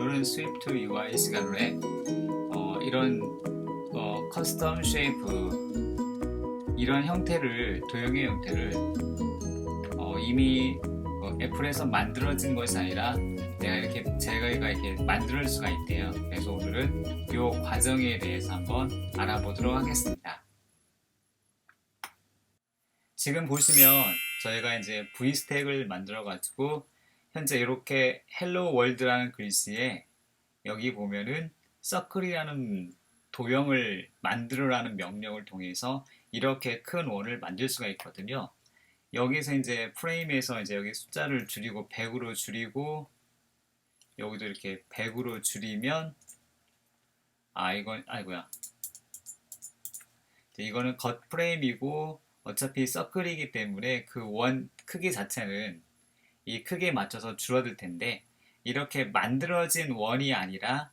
오늘은 스위프트 UI 시간에 어, 이런 어, 커스텀 쉐이프 이런 형태를 도형의 형태를 어, 이미 어, 애플에서 만들어진 것이 아니라 내가 이렇게 제가 이렇게 만들 수가 있대요. 그래서 오늘은 이 과정에 대해서 한번 알아보도록 하겠습니다. 지금 보시면 저희가 이제 V 스택을 만들어 가지고 현재 이렇게 헬로 월드라는 글씨에 여기 보면은 서클이라는 도형을 만들어라는 명령을 통해서 이렇게 큰 원을 만들 수가 있거든요. 여기서 이제 프레임에서 이제 여기 숫자를 줄이고 100으로 줄이고 여기도 이렇게 100으로 줄이면 아 이건 아이고야 이거는 겉 프레임이고 어차피 서클이기 때문에 그 원 크기 자체는 이 크기에 맞춰서 줄어들 텐데 이렇게 만들어진 원이 아니라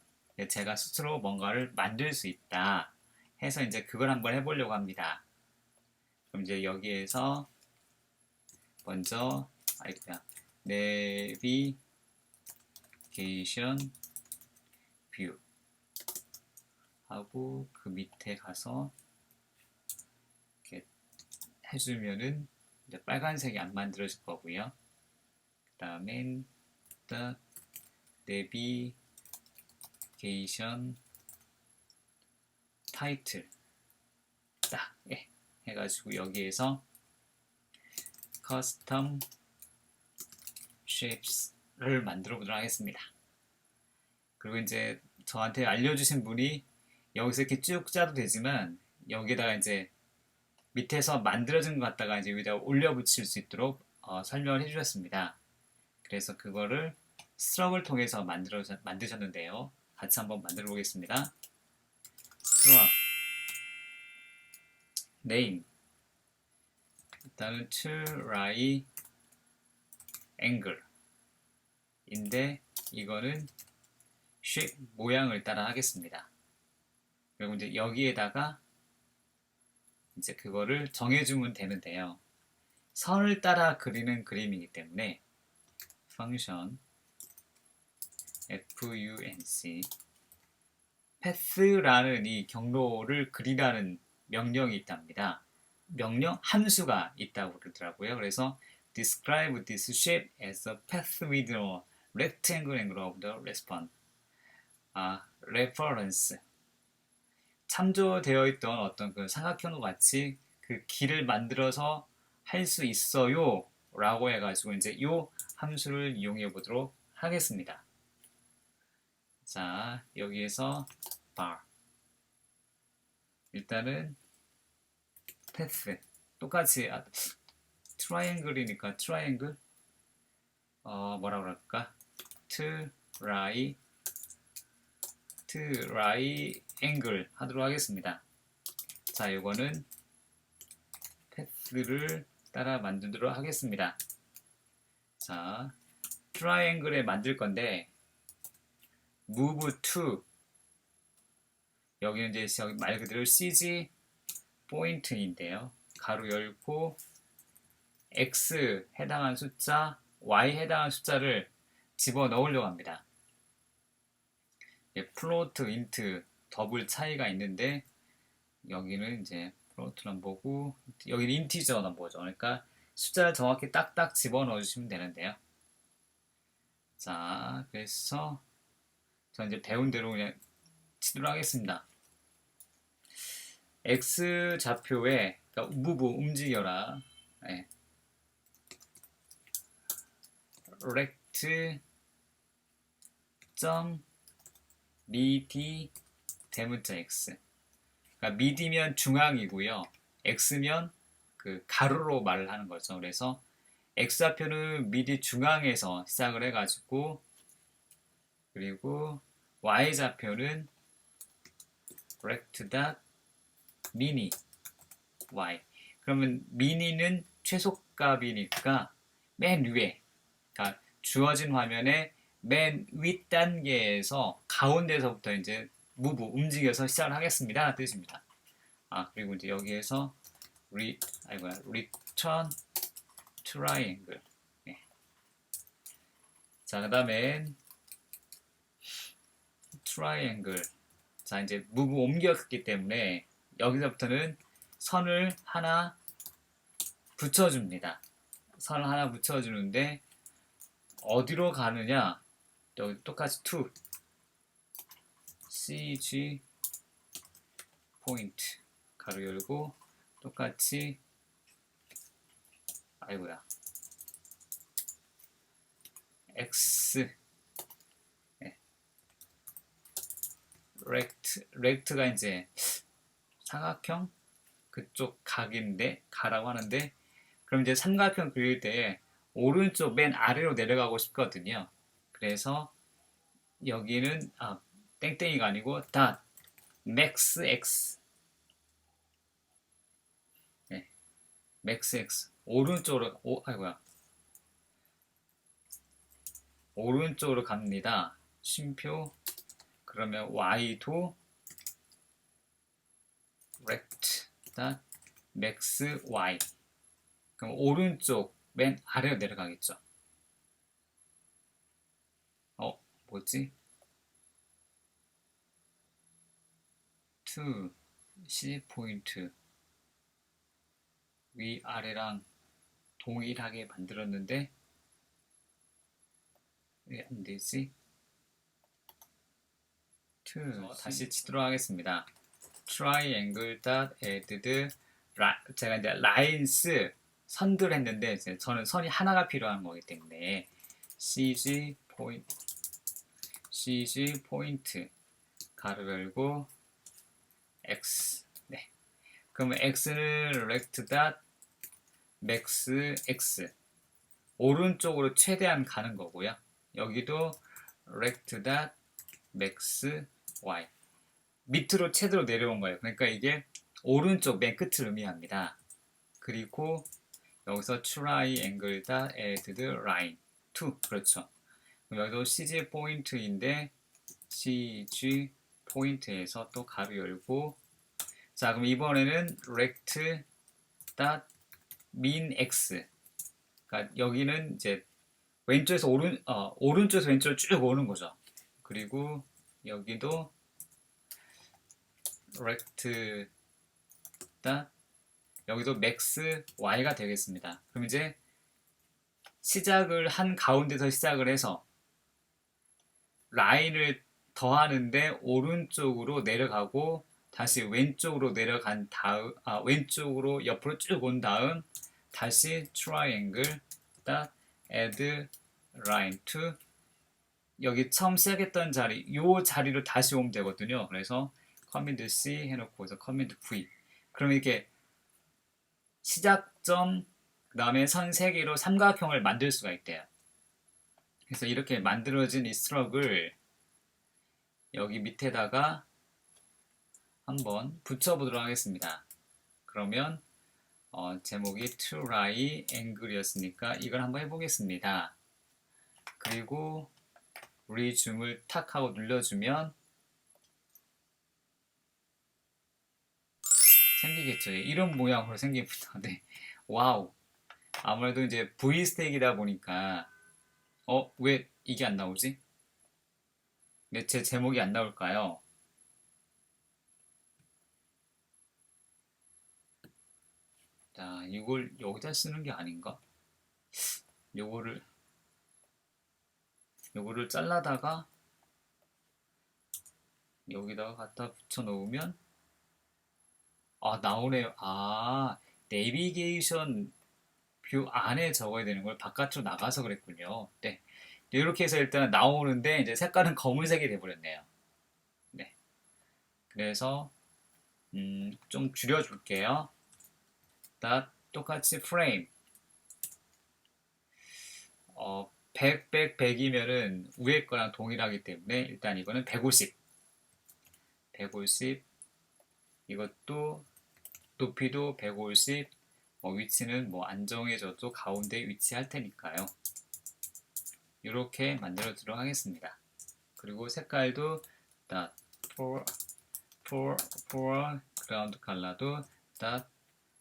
제가 스스로 뭔가를 만들 수 있다 해서 이제 그걸 한번 해보려고 합니다. 그럼 이제 여기에서 먼저 아이고야 내비게이션 뷰 하고 그 밑에 가서 이렇게 해주면은 이제 빨간색이 안 만들어질 거고요. 그 다음엔 딱 내비게이션 타이틀 딱 예, 해가지고 여기에서 커스텀 쉐입스를 만들어 보도록 하겠습니다. 그리고 이제 저한테 알려주신 분이 여기서 이렇게 쭉 짜도 되지만 여기다가 이제 밑에서 만들어진 것 갖다가 이제 여기다 올려 붙일 수 있도록 어, 설명을 해주셨습니다. 그래서 그거를 스트럭을 통해서 만들어 만드셨는데요. 같이 한번 만들어 보겠습니다. name 일단은 try angle 인데 이거는 shape 모양을 따라 하겠습니다. 그리고 이제 여기에다가 이제 그거를 정해주면 되는데요. 선을 따라 그리는 그림이기 때문에 function func path라는 이 경로를 그리라는 명령이 있답니다. 명령 함수가 있다고 그러더라고요. 그래서 describe this shape as a path with a rectangle angle of the response. 아, reference. 참조되어 있던 어떤 그 삼각형과 같이 그 길을 만들어서 할 수 있어요. 라고 해가지고 이제 이 함수를 이용해 보도록 하겠습니다. 자, 여기에서 bar. 일단은 패스 똑같이 아, 트라이앵글이니까 트라이앵글 어 뭐라 그럴까 트라이 트라이앵글 하도록 하겠습니다. 자 이거는 패스를 따라 만들도록 하겠습니다. 자 트라이앵글에 만들 건데 move to 여기는 이제 말 그대로 CG 포인트인데요. 가로 열고 x 해당한 숫자, y 해당한 숫자를 집어 넣으려고 합니다. 예, 플로트, 인트, 더블 차이가 있는데 여기는 이제 플로트는 보고 여기는 인티저는 보죠. 그러니까 숫자를 정확히 딱딱 집어 넣어 주시면 되는데요. 자, 그래서 저 이제 배운 대로 그냥 치도록 하겠습니다. x 좌표에 그러니까 무브 움직여라. 네. rect 점 midi 대문자 x. 그러니까 미디면 중앙이고요. x면 그 가로로 말을 하는 거죠. 그래서 x 좌표는 미디 중앙에서 시작을 해가지고 그리고 y 좌표는 rect 닷 미니 y. 그러면 미니는 최소값이니까 맨 위에 그러니까 주어진 화면의 맨 윗단계에서 가운데서부터 이제 무브 움직여서 시작을 하겠습니다. 뜻입니다. 아 그리고 이제 여기에서 re 아이고야 return triangle 네. 자 그 다음에 트라이앵글. 자, 이제 무브 옮겼기 때문에 여기서부터는 선을 하나 붙여줍니다. 선을 하나 붙여주는데 어디로 가느냐? 여기 똑같이 to CG 포인트 가로 열고 똑같이 아이고야. X. 네. 렉트 렉트가 이제 사각형? 그쪽 각인데 가라고 하는데 그럼 이제 삼각형 그릴 때 오른쪽 맨 아래로 내려가고 싶거든요. 그래서 여기는 아 땡땡이가 아니고 다 맥스 x 맥스 x 오른쪽으로 오 아이고야 오른쪽으로 갑니다. 쉼표 그러면 y도 rect 다 max y 그럼 오른쪽 맨 아래로 내려가겠죠. 어 뭐지? to C 포인트 위 아래랑 동일하게 만들었는데 왜 안 되지? to 다시 치도록 하겠습니다. triangle dot add 라, 제가 이제 lines 선들 했는데 이제 저는 선이 하나가 필요한 거기 때문에 CG 포인트 CG 포인트 가로 열고 x 네 그러면 x는 rect max x. 오른쪽으로 최대한 가는 거고요. 여기도 rect dot max y. 밑으로 최대로 내려온 거예요. 그러니까 이게 오른쪽 맨 끝을 의미합니다. 그리고 여기서 triangle dot add line 2 그렇죠. 여기도 CG 포인트인데 CG 포인트에서 또 가로 열고. 자 그럼 이번에는 rect dot min x. 그러니까 여기는 이제 왼쪽에서 오른 어, 오른쪽에서 왼쪽으로 쭉 오는 거죠. 그리고 여기도 rect 여기도 max y가 되겠습니다. 그럼 이제 시작을 한 가운데서 시작을 해서 라인을 더하는데 오른쪽으로 내려가고 다시 왼쪽으로 내려간 다음 아 왼쪽으로 옆으로 쭉 온 다음 다시 triangle dot add line to. 여기 처음 시작했던 자리 요 자리로 다시 오면 되거든요. 그래서 커맨드 C 해놓고 그래서 커맨드 V. 그러면 이렇게 시작점 그 다음에 선 3개로 삼각형을 만들 수가 있대요. 그래서 이렇게 만들어진 이 스트럭을 여기 밑에다가 한번 붙여보도록 하겠습니다. 그러면 어, 제목이 try angle이었으니까 이걸 한번 해보겠습니다. 그리고 resume을 탁 하고 눌러주면 생기겠죠. 이런 모양으로 생깁니다. 네. 와우. 아무래도 이제 V 스택이다 보니까 어, 왜 이게 안 나오지? 왜제 제목이 안 나올까요? 자, 이걸 여기다 쓰는 게 아닌가? 요거를 요거를 잘라다가 여기다가 갖다 붙여 놓으면 아, 나오네요. 아, 내비게이션 뷰 안에 적어야 되는 걸 바깥으로 나가서 그랬군요. 네. 이렇게 해서 일단 나오는데 이제 색깔은 검은색이 돼버렸네요. 네. 그래서 음, 좀 줄여줄게요. 다 똑같이 프레임. 어, 100, 100, 100이면은 위에 거랑 동일하기 때문에 일단 이거는 150. 150. 이것도 높이도 150. 뭐 위치는 뭐 안정해져도 가운데 위치할 테니까요. 이렇게 만들어 주도록 하겠습니다. 그리고 색깔도 dot for for for ground color도 dot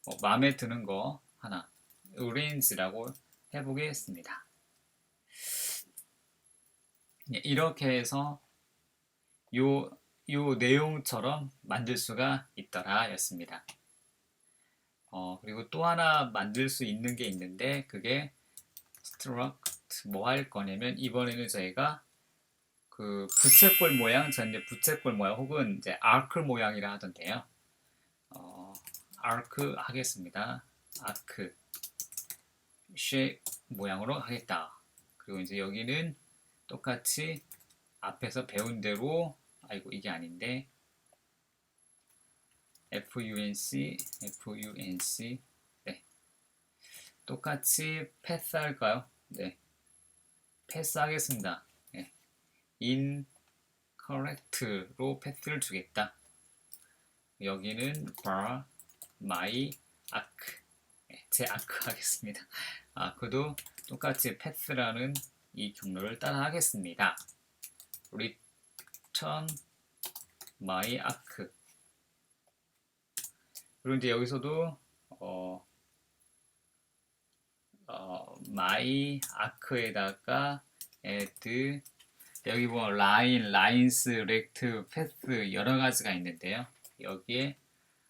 어, 마음에 드는 거 하나 orange라고 해보겠습니다. 네, 이렇게 해서 요, 요 내용처럼 만들 수가 있더라 였습니다. 어, 그리고 또 하나 만들 수 있는 게 있는데 그게 struct 뭐 할 거냐면 이번에는 저희가 그 부채꼴 모양, 전 이제 부채꼴 모양 혹은 이제 아크 모양이라 하던데요. 어, 아크 하겠습니다. 아크 쉐 모양으로 하겠다. 그리고 이제 여기는 똑같이 앞에서 배운 대로 아이고 이게 아닌데 func func 네 똑같이 패스 할까요? 네 패스 하겠습니다. 네. incorrect로 패스를 주겠다. 여기는 bar my arc 네, 제 아크 하겠습니다. 아크도 똑같이 패스라는 이 경로를 따라 하겠습니다. return my arc 그리고 이제 여기서도 어, 어, my arc에다가 add 여기 뭐 line, lines, rect, path 여러 가지가 있는데요. 여기에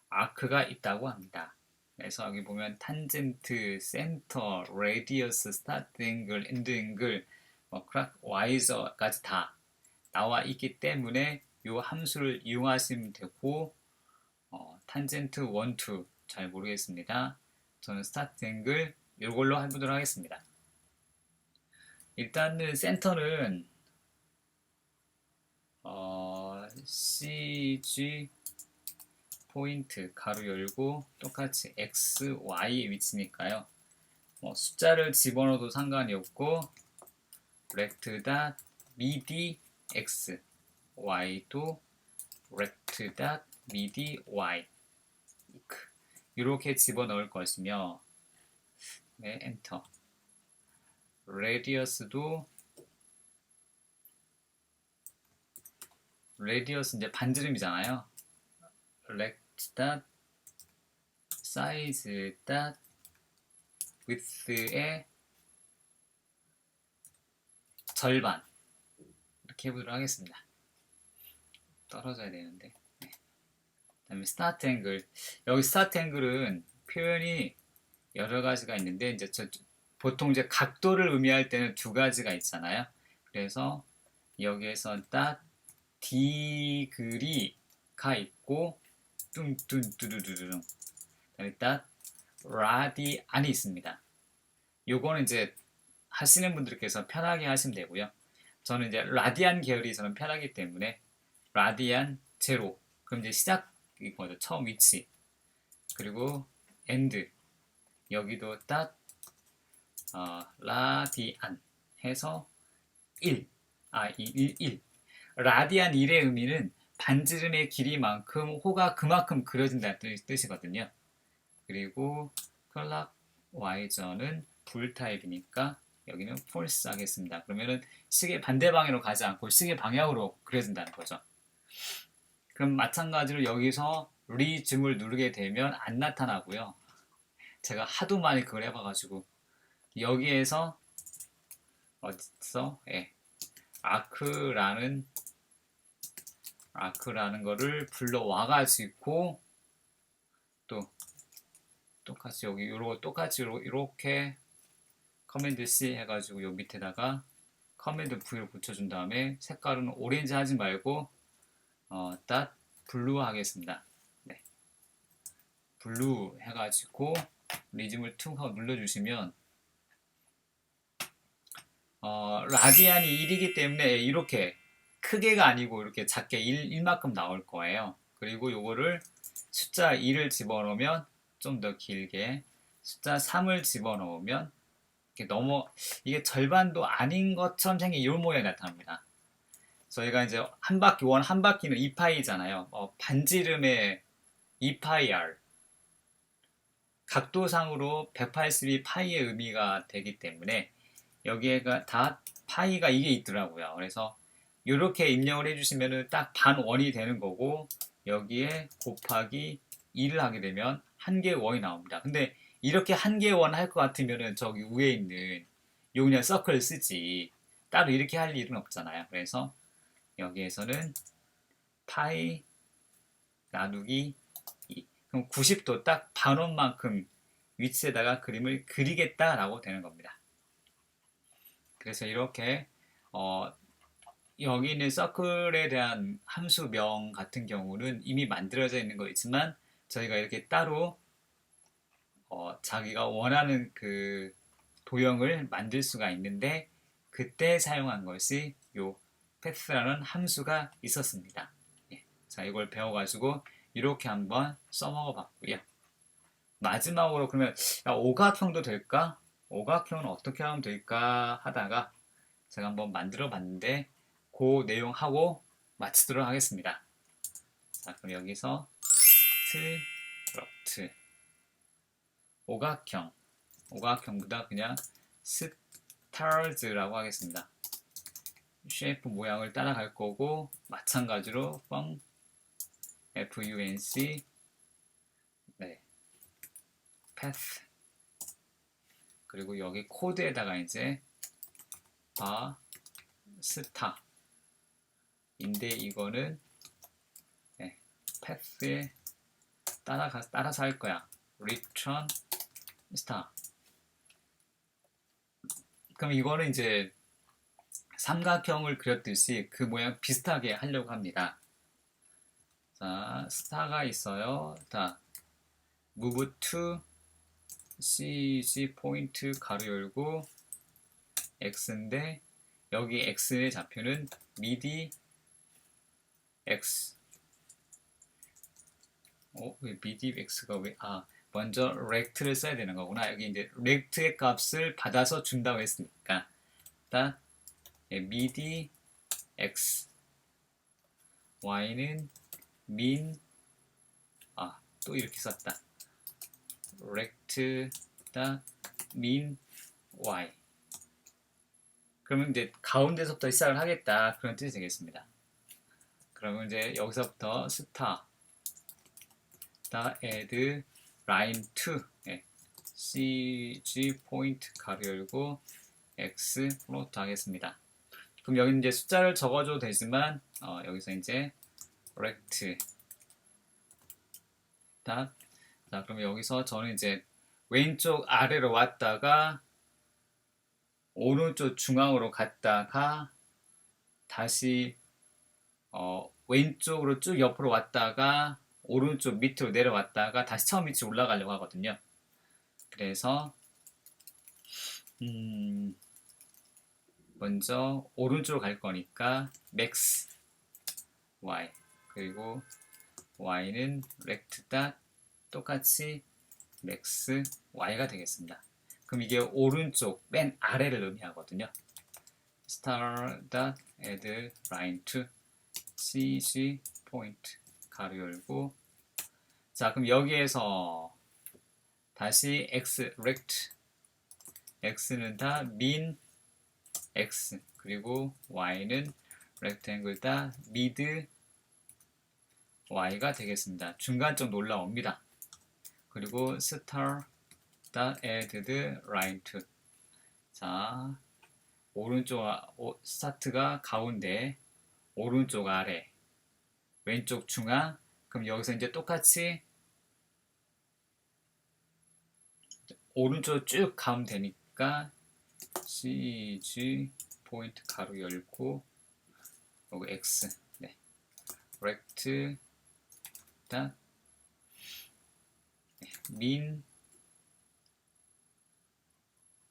아크가 있다고 합니다. 그래서 여기 보면 탄젠트, 센터, 레디어스, 스타트 앵글, 엔드 앵글, 뭐 크락, 와이저까지 다 나와 있기 때문에 이 함수를 이용하시면 되고 어, 탄젠트 1, 2 잘 모르겠습니다. 저는 스타트 앵글 이걸로 해보도록 하겠습니다. 일단은 센터는 어, CG 포인트 가로 열고 똑같이 X, Y의 위치니까요. 뭐 숫자를 집어넣어도 상관이 없고 rect 닷 midi x y도 rect 닷 midi y 이렇게 집어넣을 것이며 네, 엔터 radius도 radius 이제 반지름이잖아요. rect 닷 size 닷 width의 절반 이렇게 해보도록 하겠습니다. 떨어져야 되는데. 네. 그다음에 스타트 앵글. 여기 스타트 앵글은 표현이 여러 가지가 있는데 이제 저 보통 이제 각도를 의미할 때는 두 가지가 있잖아요. 그래서 여기에서 딱 디그리가 있고 뚱뚱뚜두두둥 그다음에 딱 라디 안이 있습니다. 요거는 이제 하시는 분들께서 편하게 하시면 되고요. 저는 이제 라디안 계열이 저는 편하기 때문에 라디안 제로 그럼 이제 시작이 거죠. 처음 위치 그리고 엔드 여기도 딱 어, 라디안 해서 1 아, 1, 1 라디안 1의 의미는 반지름의 길이만큼 호가 그만큼 그려진다는 뜻이거든요. 그리고 클락 Y전은 불 타입이니까 여기는 false 하겠습니다. 그러면은 시계 반대 방향으로 가지 않고 시계 방향으로 그려진다는 거죠. 그럼 마찬가지로 여기서 리즘을 누르게 되면 안 나타나고요. 제가 하도 많이 그걸 해봐가지고 여기에서 어디서 예, 아크라는 아크라는 거를 불러와가지고 또 똑같이 여기 요거 똑같이 이렇게 커맨드 C 해가지고 요 밑에다가 커맨드 V를 붙여준 다음에 색깔은 오렌지 하지 말고 어, 딱 블루 하겠습니다. 네. 블루 해가지고 리즘을 툭 하고 눌러주시면 어, 라디안이 1이기 때문에 이렇게 크게가 아니고 이렇게 작게 1, 1만큼 나올 거예요. 그리고 요거를 숫자 2를 집어넣으면 좀 더 길게 숫자 3을 집어넣으면 이렇게 넘어 이게 절반도 아닌 것처럼 생긴 이 모양이 나타납니다. 저희가 이제 한 바퀴 원 한 바퀴는 2파이잖아요. 어, 반지름의 2파이R 각도상으로 182파이의 의미가 되기 때문에 여기에가 다 파이가 이게 있더라고요. 그래서 이렇게 입력을 해주시면 딱반 원이 되는 거고 여기에 곱하기 2를 하게 되면 한 개의 원이 나옵니다. 근데 이렇게 한 개의 원 할 것 같으면은 저기 위에 있는 요 그냥 서클 쓰지 따로 이렇게 할 일은 없잖아요. 그래서 여기에서는 파이 나누기 2. 그럼 90도 딱 반원만큼 위치에다가 그림을 그리겠다라고 되는 겁니다. 그래서 이렇게 어, 여기 있는 서클에 대한 함수명 같은 경우는 이미 만들어져 있는 거 있지만 저희가 이렇게 따로 어, 자기가 원하는 그 도형을 만들 수가 있는데 그때 사용한 것이 요 패스라는 함수가 있었습니다. 예. 자 이걸 배워가지고 이렇게 한번 써먹어 봤고요. 마지막으로 그러면 야, 오각형도 될까? 오각형은 어떻게 하면 될까 하다가 제가 한번 만들어 봤는데 그 내용 하고 마치도록 하겠습니다. 자, 그럼 여기서 스트럭트 오각형 오각형보다 그냥 스타즈라고 하겠습니다. 쉐이프 모양을 따라갈 거고 마찬가지로 펑 func 네 path 그리고 여기 코드에다가 이제 바 스타 인데 이거는 네, path에 따라가 따라서 할 거야. return star. 그럼 이거는 이제 삼각형을 그렸듯이 그 모양 비슷하게 하려고 합니다. 자, 스타가 있어요. 자, move to CG 포인트 가로 열고 x인데 여기 x의 좌표는 미디 x 어, 왜 미디 x가 왜, 아, 먼저 rect를 써야 되는 거구나. 여기 이제 rect의 값을 받아서 준다고 했으니까. 일단, 예, 미디 x. y는 min, 아, 또 이렇게 썼다. rect, 다 min y. 그러면 이제 가운데서부터 시작을 하겠다. 그런 뜻이 되겠습니다. 그러면 이제 여기서부터 스타, 다 add line 2, 예. cg 포인트 가로 열고 x 플로트 하겠습니다. 그럼 여기 이제 숫자를 적어줘도 되지만 어, 여기서 이제 rect 다 자, 그럼 여기서 저는 이제 왼쪽 아래로 왔다가 오른쪽 중앙으로 갔다가 다시 어, 왼쪽으로 쭉 옆으로 왔다가 오른쪽 밑으로 내려왔다가 다시 처음 위치 올라가려고 하거든요. 그래서 음, 먼저 오른쪽으로 갈 거니까 max y 그리고 y는 rect 다 똑같이 max y가 되겠습니다. 그럼 이게 오른쪽 맨 아래를 의미하거든요. star dot add line to cg point 가로 열고 자 그럼 여기에서 다시 x rect x는 다 min x 그리고 y는 rectangle 다 mid y가 되겠습니다. 중간 점 올라옵니다. 그리고 star 다 added line to 자 오른쪽 스타트가 가운데 오른쪽 아래. 왼쪽 중앙. 그럼 여기서 이제 똑같이 오른쪽 쭉 가면 되니까 CG 포인트 가로 열고 여기 X. 네. Rect 일단 네, min.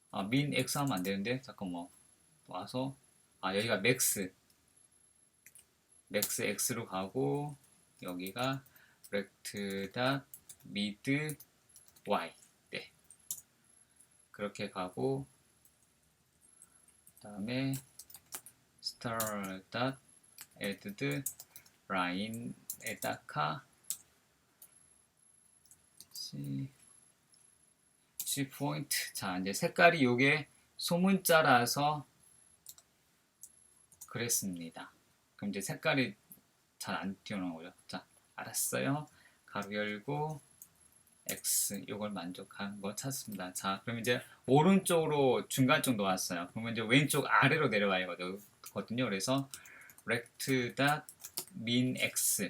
아, min X 하면 안 되는데? 잠깐만. 와서. 아 여기가 max max x로 가고 여기가 rect 다 mid y. 네. 그렇게 가고 그다음에 star 다 add line에다가. C C 포인트 자 이제 색깔이 요게 소문자라서 그랬습니다. 그럼 이제 색깔이 잘 안 튀어나온 거죠. 자, 알았어요. 가로 열고 X 이걸 만족한 거 찾습니다. 자, 그럼 이제 오른쪽으로 중간 쪽 놓았어요. 그러면 이제 왼쪽 아래로 내려와야 되거든요. 그래서 rect dot min x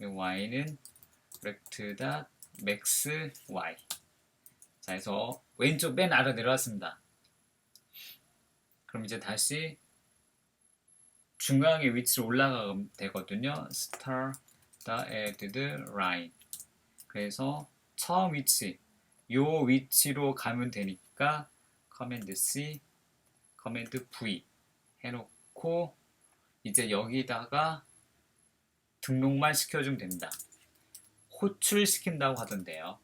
y는 rect dot max y 자 해서 왼쪽 맨 아래 내려왔습니다. 그럼 이제 다시 중앙의 위치로 올라가면 되거든요. star the added line. 그래서 처음 위치, 요 위치로 가면 되니까 커맨드 C, 커맨드 V 해놓고 이제 여기다가 등록만 시켜주면 됩니다. 호출시킨다고 하던데요.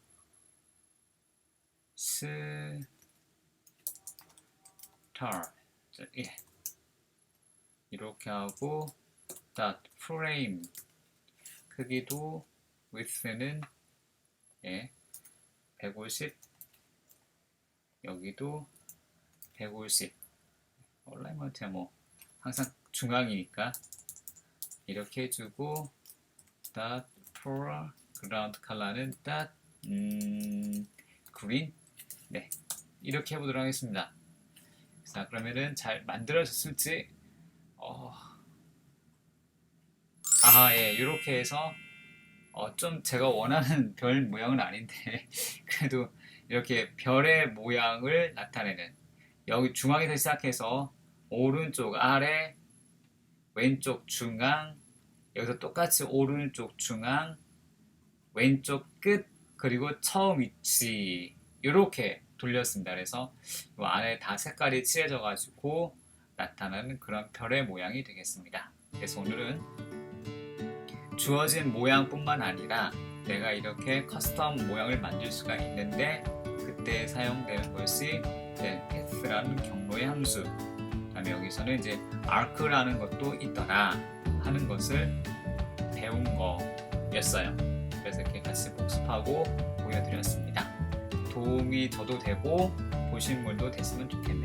스타 예. 이렇게 하고 dot frame 크기도 width는 예, 150 여기도 150 얼라이먼트야 뭐 항상 중앙이니까 이렇게 해주고 dot foreground 컬러는 dot 음, green? 네. 이렇게 해보도록 하겠습니다. 자 그러면은 잘 만들어졌을지 어... 아, 예, 이렇게 해서 어, 좀 제가 원하는 별 모양은 아닌데 그래도 이렇게 별의 모양을 나타내는 여기 중앙에서 시작해서 오른쪽 아래 왼쪽 중앙 여기서 똑같이 오른쪽 중앙 왼쪽 끝 그리고 처음 위치 이렇게 돌렸습니다. 그래서 이 안에 다 색깔이 칠해져 가지고 나타나는 그런 별의 모양이 되겠습니다. 그래서 오늘은 주어진 모양뿐만 아니라 내가 이렇게 커스텀 모양을 만들 수가 있는데 그때 사용되는 것이 path라는 경로의 함수 그다음에 여기서는 이제 arc라는 것도 있더라 하는 것을 배운 거였어요. 그래서 이렇게 같이 복습하고 보여드렸습니다. 도움이 저도 되고 보신 분도 됐으면 좋겠네요.